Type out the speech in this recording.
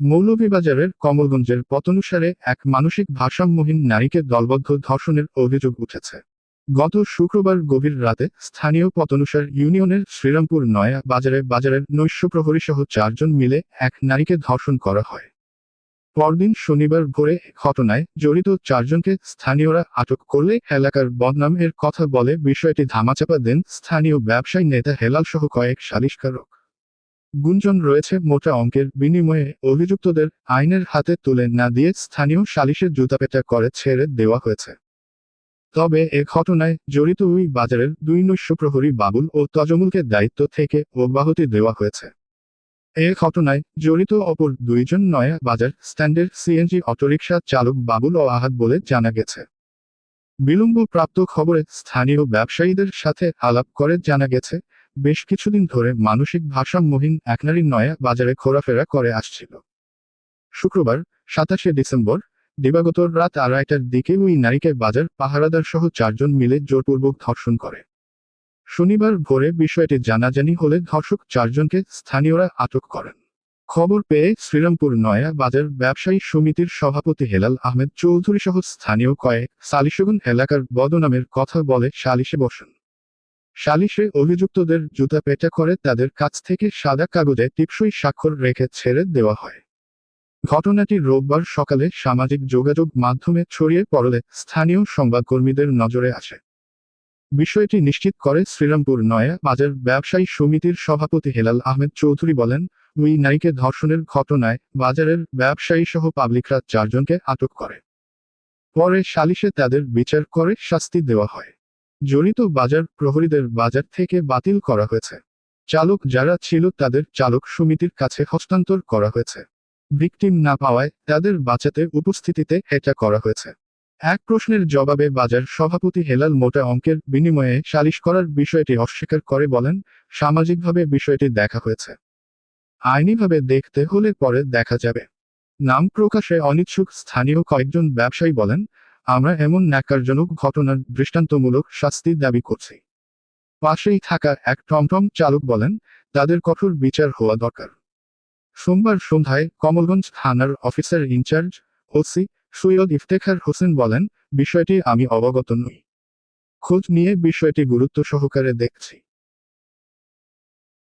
মৌলভীবাজারের কমলগঞ্জের পতনুসারে এক মানসিক ভারসাম্যহীন নারীকে দলবদ্ধ ধর্ষণের অভিযোগ উঠেছে। গত শুক্রবার গভীর রাতে স্থানীয় পতনুসার ইউনিয়নের শ্রীরামপুর নয়া বাজারে বাজারের নৈশ প্রহরী সহ চারজন মিলে এক নারীকে ধর্ষণ করা হয়। পরদিন শনিবার ভোরে ঘটনায় জড়িত চারজনকে স্থানীয়রা আটক করলে এলাকার বদনামের কথা বলে বিষয়টি ধামাচাপা দেন স্থানীয় ব্যবসায়ী নেতা হেলাল সহ কয়েক সালিশকারক। গুঞ্জন রয়েছে মোটা অঙ্কের বিনিময়ে অভিযুক্তদের আইনের হাতে তুলে না দিয়ে স্থানীয় সালিশের জুতাপেটা করে ছেড়ে দেওয়া হয়েছে। তবে এ ঘটনায় জড়িত ওই বাজারের দুই নৈশ প্রহরী বাবুল ও তজমুলকে দায়িত্ব থেকে অব্যাহতি দেওয়া হয়েছে। এ ঘটনায় জড়িত অপর দুইজন নয়া বাজার স্ট্যান্ডের সিএনজি অটোরিকশা চালক বাবুল ও আহাত বলে জানা গেছে। বিলম্ব প্রাপ্ত খবরে স্থানীয় ব্যবসায়ীদের সাথে আলাপ করে জানা গেছে বেশ কিছুদিন ধরে মানসিক ভারসাম্যহীন এক নারী নয়া বাজারে ঘোরাফেরা করে আসছিল। শুক্রবার, সাতাশে ডিসেম্বর, দিবাগত রাত আড়াইটার দিকে ওই নারীকে বাজার পাহারাদার সহ চারজন মিলে জোরপূর্বক ধর্ষণ করে। শনিবার ভোরে বিষয়টি জানাজানি হলে ধর্ষক চারজনকে স্থানীয়রা আটক করেন। খবর পেয়ে শ্রীরামপুর নয়া বাজার ব্যবসায়ী সমিতির সভাপতি হেলাল আহমেদ চৌধুরী সহ স্থানীয় কয়েক সালিশগুন এলাকার বদনামের কথা বলে সালিশে বসেন। সালিশে অভিযুক্তদের জুতা পেটা করে তাদের কাছ থেকে সাদা কাগজে টিপসই স্বাক্ষর রেখে ছেড়ে দেওয়া হয়। ঘটনাটি রোববার সকালে সামাজিক যোগাযোগ মাধ্যমে ছড়িয়ে পড়লে স্থানীয় সংবাদকর্মীদের নজরে আসে। বিষয়টি নিশ্চিত করে শ্রীরামপুর নয়া বাজার ব্যবসায়ী সমিতির সভাপতি হেলাল আহমেদ চৌধুরী বলেন ওই নারীকে ধর্ষণের ঘটনায় বাজারের ব্যবসায়ী সহ পাবলিকরা চারজনকে আটক করে। পরে সালিশে তাদের বিচার করে শাস্তি দেওয়া হয়। জড়িত বাজার প্রহরীদের বাজার থেকে বাতিল করা হয়েছে। চালক যারা ছিল তাদের চালক সমিতির কাছে হস্তান্তর করা হয়েছে। ভিকটিম না পাওয়ায় তাদের বাঁচাতে উপস্থিতিতে এটা করা হয়েছে। এক প্রশ্নের জবাবে বাজার সভাপতি হেলাল মোটা অঙ্কের বিনিময়ে সালিশ করার বিষয়টি অস্বীকার করে বলেন, সামাজিকভাবে বিষয়টি দেখা হয়েছে। আইনিভাবে দেখতে হলে পরে দেখা যাবে। নাম প্রকাশে অনিচ্ছুক স্থানীয় কয়েকজন ব্যবসায়ী বলেন আমরা এমন ন্যাকারজনক ঘটনার দৃষ্টান্তমূলক শাস্তি দাবি করছি। পাশেই থাকা এক টমটম চালক বলেন, তাদের কঠোর বিচার হওয়া দরকার। সোমবার সন্ধ্যায় কমলগঞ্জ থানার officer in charge OC Syed Iftekhar Hossain বলেন, বিষয়টি আমি অবগত নই। খোঁজ নিয়ে বিষয়টি গুরুত্ব সহকারে দেখছি।